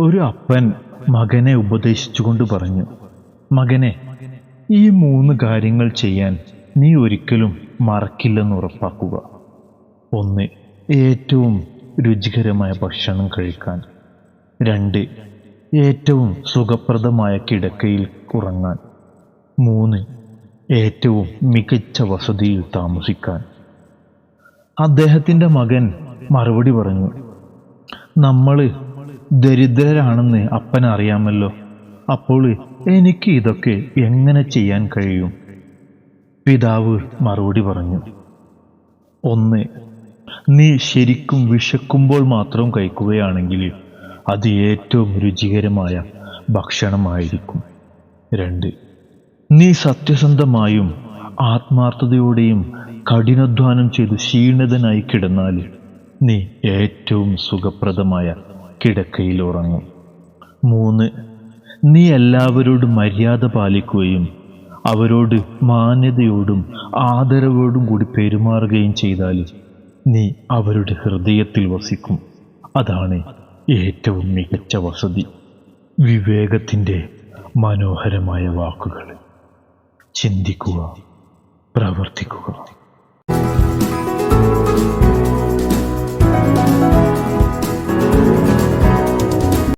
ഒരു അപ്പൻ മകനെ ഉപദേശിച്ചുകൊണ്ട് പറഞ്ഞു മകനെ ഈ മൂന്ന് കാര്യങ്ങൾ ചെയ്യാൻ നീ ഒരിക്കലും മറക്കില്ലെന്ന് ഉറപ്പാക്കുക. ഒന്ന് ഏറ്റവും രുചികരമായ ഭക്ഷണം കഴിക്കാൻ. രണ്ട് ഏറ്റവും സുഖപ്രദമായ കിടക്കയിൽ ഉറങ്ങാൻ. മൂന്ന് ഏറ്റവും മികച്ച വസതിയിൽ താമസിക്കാൻ. അദ്ദേഹത്തിന്റെ മകൻ മറുപടി പറഞ്ഞു നമ്മൾ ദരിദ്രരാണെന്ന് അപ്പൻ അറിയാമല്ലോ അപ്പോൾ എനിക്ക് ഇതൊക്കെ എങ്ങനെ ചെയ്യാൻ കഴിയും? പിതാവ് മറുപടി പറഞ്ഞു. ഒന്ന് നീ ശരിക്കും വിശക്കുമ്പോൾ മാത്രം കഴിക്കുകയാണെങ്കിൽ അത് ഏറ്റവും രുചികരമായ ഭക്ഷണമായിരിക്കും. രണ്ട് നീ സത്യസന്ധമായും ആത്മാർത്ഥതയോടെയും കഠിനാധ്വാനം ചെയ്ത് ക്ഷീണിതനായി കിടന്നാൽ നീ ഏറ്റവും സുഖപ്രദമായ കിടക്കയിൽ ഉറങ്ങും മൂന്ന് നീ എല്ലാവരോടും മര്യാദ പാലിക്കുകയും അവരോട് മാന്യതയോടും ആദരവോടും കൂടി പെരുമാറുകയും ചെയ്താൽ നീ അവരുടെ ഹൃദയത്തിൽ വസിക്കും. അതാണ് ഏറ്റവും മികച്ച വസതി. വിവേകത്തിന്റെ മനോഹരമായ വാക്കുകൾ ചിന്തിക്കുക പ്രവർത്തിക്കുക.